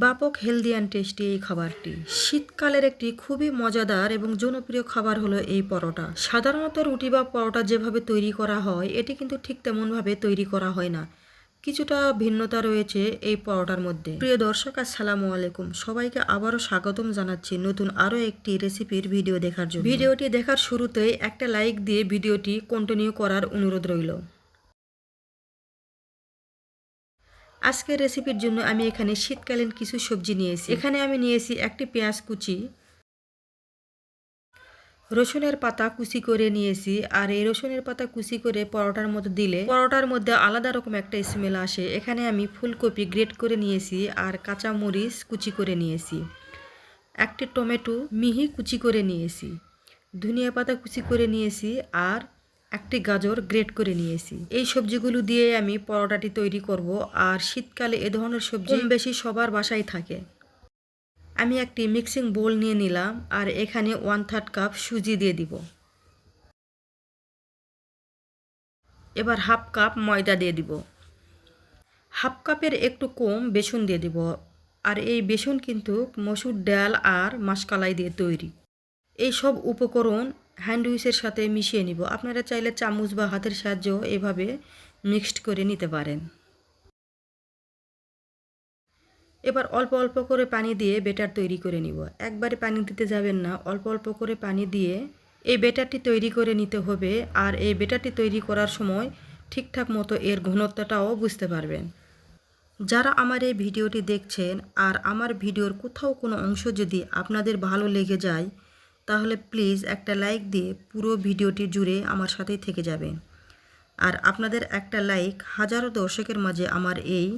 ব্যাপক healthy and tasty এই খাবারটি। শীতকালের একটি খুবই মজাদার এবং জনপ্রিয় খাবার হলো এই পরোটা। সাধারণত রুটি বা পরোটা যেভাবে তৈরি করা হয়, এটি কিন্তু ঠিক তেমনভাবে তৈরি করা হয় না। কিছুটা ভিন্নতা রয়েছে এই পরোটার মধ্যে। প্রিয় দর্শক, আসসালামু আলাইকুম। সবাইকে আবারও স্বাগতম জানাচ্ছি নতুন আরও একটি রেসিপির ভিডিও দেখার জন্য। ভিডিওটি দেখার শুরুতেই একটা লাইক দিয়ে ভিডিওটি কন্টিনিউ করার অনুরোধ রইল। আজকের রেসিপির জন্য আমি এখানে শীতকালীন কিছু সবজি নিয়েছি। এখানে আমি নিয়েছি একটি পেঁয়াজ কুচি, রসুনের পাতা কুচি করে নিয়েছি। আর এই রসুনের পাতা কুচি করে পরোটার মধ্যে দিলে পরোটার মধ্যে আলাদা রকম একটা স্মেল আসে। এখানে আমি ফুলকপি গ্রেট করে নিয়েছি আর কাঁচা মরিচ কুচি করে নিয়েছি। একটি টমেটো মিহি কুচি করে নিয়েছি। ধনিয়া পাতা কুচি করে নিয়েছি আর একটি গাজর গ্রেট করে নিয়েছি। এই সবজিগুলো দিয়ে আমি পরোটাটি তৈরি করব আর শীতকালে এ ধরনের সবজি বেশি সবার বাসায় থাকে। আমি একটি মিক্সিং বোল নিয়ে নিলাম আর এখানে ওয়ান থার্ড কাপ সুজি দিয়ে দিব। এবার হাফ কাপ ময়দা দিয়ে দিব। হাফ কাপের একটু কম বেসন দিয়ে দিব আর এই বেসন কিন্তু মসুর ডাল আর মাসকালাই দিয়ে তৈরি। এই সব উপকরণ হ্যান্ড উইচের সাথে মিশিয়ে নিব। আপনারা চাইলে চামচ বা হাতের সাহায্যেও এভাবে মিক্সড করে নিতে পারেন। এবার অল্প অল্প করে পানি দিয়ে বেটার তৈরি করে নিব। একবারে পানি দিতে যাবেন না, অল্প অল্প করে পানি দিয়ে এই বেটারটি তৈরি করে নিতে হবে আর এই বেটারটি তৈরি করার সময় ঠিকঠাক মতো এর ঘনত্বটাও বুঝতে পারবেন। যারা আমার এই ভিডিওটি দেখছেন আর আমার ভিডিওর কোথাও কোনো অংশ যদি আপনাদের ভালো লেগে যায় তাহলে প্লিজ একটা লাইক দিয়ে পুরো ভিডিওটি জুড়ে আমার সাথেই থেকে যাবেন। আর আপনাদের একটা লাইক হাজারো দর্শকের মাঝে আমার এই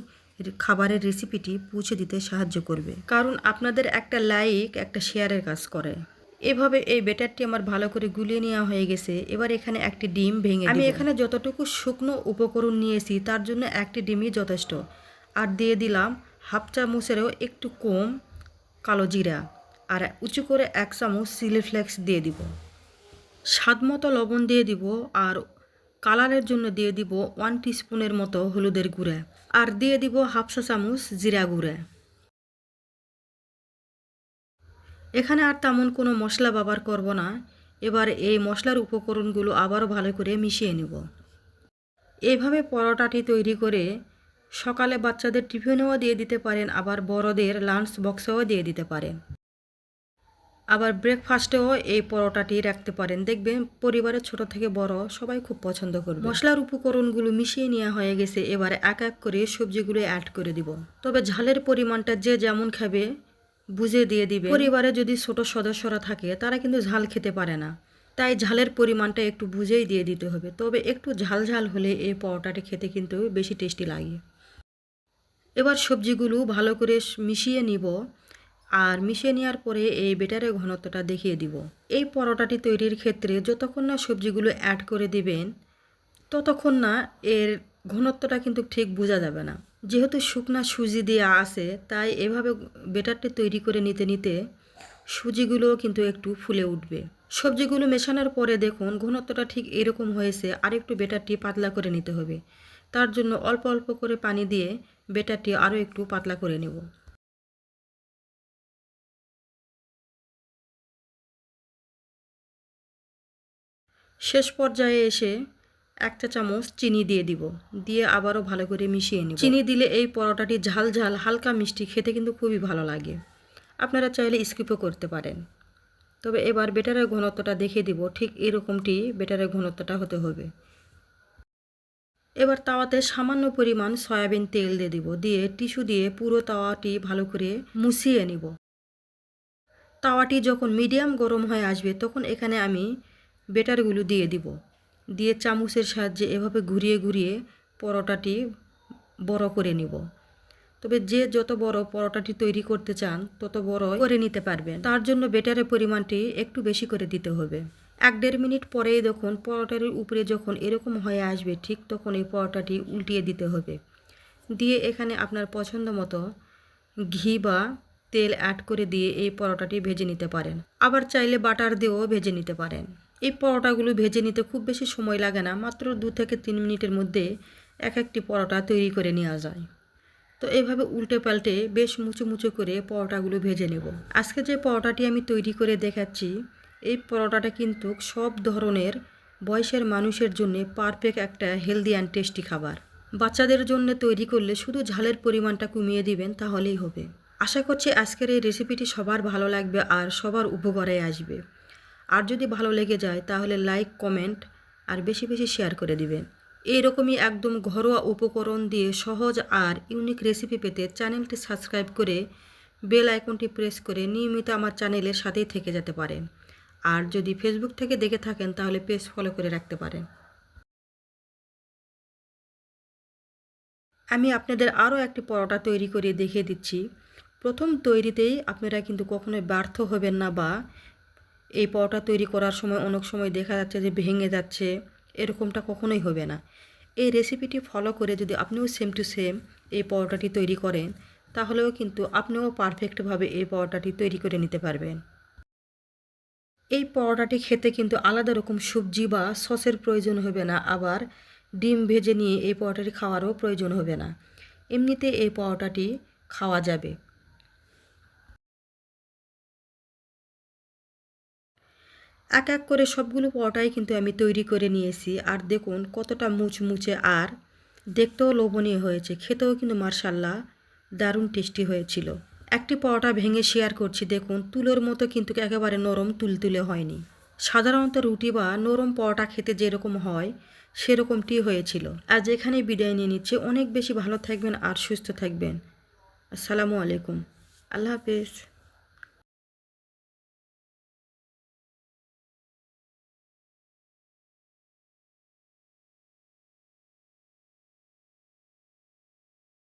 খাবারের রেসিপিটি পৌঁছে দিতে সাহায্য করবে। কারণ আপনাদের একটা লাইক একটা শেয়ারের কাজ করে। এভাবে এই বেটারটি আমার ভালো করে গুলিয়ে নেওয়া হয়ে গেছে। এবার এখানে একটি ডিম ভেঙে আমি এখানে যতটুকু শুকনো উপকরণ নিয়েছি তার জন্য একটি ডিমই যথেষ্ট। আর দিয়ে দিলাম হাফ চামচেরও একটু কম কালো জিরা। আর উঁচু করে এক চামচ চিলি ফ্লেক্স দিয়ে দিব। স্বাদ মতো লবণ দিয়ে দিব আর কালারের জন্য দিয়ে দিব ওয়ান টিস্পুনের মতো হলুদের গুঁড়া আর দিয়ে দিব হাফ চা চামচ জিরা গুঁড়া। এখানে আর তেমন কোনো মশলা ব্যবহার করব না। এবার এই মশলার উপকরণগুলো আবারও ভালো করে মিশিয়ে নেব। এইভাবে পরোটাটি তৈরি করে সকালে বাচ্চাদের টিফিনেও দিয়ে দিতে পারেন, আবার বড়দের লাঞ্চ বক্সেও দিয়ে দিতে পারেন। আবার ব্রেকফাস্টেও এই পরোটাটি রাখতে পারেন। দেখবেন পরিবারের ছোট থেকে বড় সবাই খুব পছন্দ করবে। মশলার উপকরণগুলো মিশিয়ে নেওয়া হয়ে গেছে, এবার এক এক করে সবজিগুলো অ্যাড করে দিব। তবে ঝালের পরিমাণটা যে যেমন খাবে, বুঝে দিয়ে দিবে। পরিবারে যদি ছোট সদস্যরা থাকে, তারা কিন্তু ঝাল খেতে পারে না। তাই ঝালের পরিমাণটা একটু বুঝেই দিয়ে দিতে হবে। তবে একটু ঝাল ঝাল হলে এই পরোটাটি খেতে কিন্তু বেশি টেস্টি লাগে। এবার সবজিগুলো ভালো করে মিশিয়ে নিব। আর মিশিয়ে নেওয়ার পরে এই বেটারের ঘনত্বটা দেখিয়ে দিব। এই পরোটাটি তৈরির ক্ষেত্রে যতক্ষণ না সবজিগুলো অ্যাড করে দিবেন, ততক্ষণ না এর ঘনত্বটা কিন্তু ঠিক বোঝা যাবে না। যেহেতু শুকনা সুজি দিয়ে আসে তাই এভাবে বেটারটি তৈরি করে নিতে নিতে সুজিগুলোও কিন্তু একটু ফুলে উঠবে। সবজিগুলো মেশানোর পরে দেখুন, ঘনত্বটা ঠিক এরকম হয়েছে আর একটু বেটারটি পাতলা করে নিতে হবে। তার জন্য অল্প অল্প করে পানি দিয়ে বেটারটি আরও একটু পাতলা করে নেব। শেষ পর্যায়ে এসে একটা চামচ চিনি দিয়ে দিব, দিয়ে আবারও ভালো করে মিশিয়ে নিব। চিনি দিলে এই পরোটাটি ঝাল ঝাল, হালকা মিষ্টি, খেতে কিন্তু খুবই ভালো লাগে। আপনারা চাইলে স্কিপও করতে পারেন। তবে এবার বেটারের ঘনত্বটা দেখে দিব, ঠিক এরকমটি বেটারের ঘনত্বটা হতে হবে। এবার তাওয়াতে সামান্য পরিমাণ সয়াবিন তেল দিয়ে দিব, দিয়ে টিস্যু দিয়ে পুরো তাওয়াটি ভালো করে মুছিয়ে নিব। তাওয়াটি যখন মিডিয়াম গরম হয়ে আসবে, তখন এখানে আমি বেটারগুলো দিয়ে দিব। দিয়ে চামচের সাহায্যে এভাবে ঘুরিয়ে ঘুরিয়ে পরোটাটি বড় করে নিব। তবে যে যত বড় পরোটাটি তৈরি করতে চান, তত বড় করে নিতে পারবেন। তার জন্য বেটারের পরিমাণটি একটু বেশি করে দিতে হবে। এক দেড় মিনিট পরেই দেখুন পরোটার উপরে যখন এরকম হয়ে আসবে, ঠিক তখন এই পরোটাটি উল্টিয়ে দিতে হবে। দিয়ে এখানে আপনার পছন্দ মতো ঘি বা তেল অ্যাড করে দিয়ে এই পরোটাটি ভেজে নিতে পারেন। আবার চাইলে বাটার দিয়েও ভেজে নিতে পারেন। এই পরোটাগুলো ভেজে নিতে খুব বেশি সময় লাগে না, মাত্র দু থেকে তিন মিনিটের মধ্যে এক একটি পরোটা তৈরি করে নেওয়া যায়। তো এভাবে উল্টে পাল্টে বেশ মুচু মুচু করে পরোটাগুলো ভেজে নেব। আজকে যে পরোটাটি আমি তৈরি করে দেখাচ্ছি, এই পরোটাটা কিন্তু সব ধরনের বয়সের মানুষের জন্য পারফেক্ট একটা হেলদি অ্যান্ড টেস্টি খাবার। বাচ্চাদের জন্য তৈরি করলে শুধু ঝালের পরিমাণটা কমিয়ে দিবেন, তাহলেই হবে। আশা করছি আজকের এই রেসিপিটি সবার ভালো লাগবে আর সবার উপকারে আসবে। আর যদি ভালো লেগে যায়, তাহলে লাইক কমেন্ট আর বেশি বেশি শেয়ার করে দিবেন। এইরকমই একদম ঘরোয়া উপকরণ দিয়ে সহজ আর ইউনিক রেসিপি পেতে চ্যানেলটি সাবস্ক্রাইব করে বেল আইকনটি প্রেস করে নিয়মিত আমার চ্যানেলের সাথেই থেকে যেতে পারেন। আর যদি ফেসবুক থেকে দেখে থাকেন, তাহলে পেজ ফলো করে রাখতে পারেন। আমি আপনাদের আরও একটি পরোটা তৈরি করে দেখিয়ে দিচ্ছি। প্রথম তৈরিতেই আপনারা কিন্তু কখনোই ব্যর্থ হবেন না বা এই পরোটা তৈরি করার সময় অনেক সময় দেখা যাচ্ছে যে ভেঙে যাচ্ছে, এরকমটা কখনোই হবে না। এই রেসিপিটি ফলো করে যদি আপনিও সেম টু সেম এই পরোটাটি তৈরি করেন, তাহলেও কিন্তু আপনিও পারফেক্টভাবে এই পরোটাটি তৈরি করে নিতে পারবেন। এই পরোটাটি খেতে কিন্তু আলাদা রকম সবজি বা সসের প্রয়োজন হবে না, আবার ডিম ভেজে নিয়ে এই পরোটাটি খাওয়ারও প্রয়োজন হবে না। এমনিতে এই পরোটাটি খাওয়া যাবে। এক এক করে সবগুলো পরোটাই কিন্তু আমি তৈরি করে নিয়েছি। আর দেখুন কতটা মুচমুচে আর। দেখতেও লোভনীয় হয়েছে, খেতেও কিন্তু মার্শাল্লাহ দারুণ টেস্টি হয়েছিল। একটি পরোটা ভেঙে শেয়ার করছি, দেখুন তুলোর মতো কিন্তু একেবারে নরম তুলতুলে হয়নি। সাধারণত রুটি বা নরম পরোটা খেতে যেরকম হয়, সেরকমটি হয়েছিল। আজ এখানে বিদায় নিয়ে নিচ্ছে। অনেক বেশি ভালো থাকবেন আর সুস্থ থাকবেন। আসসালামু আলাইকুম। আল্লাহ হাফেজ।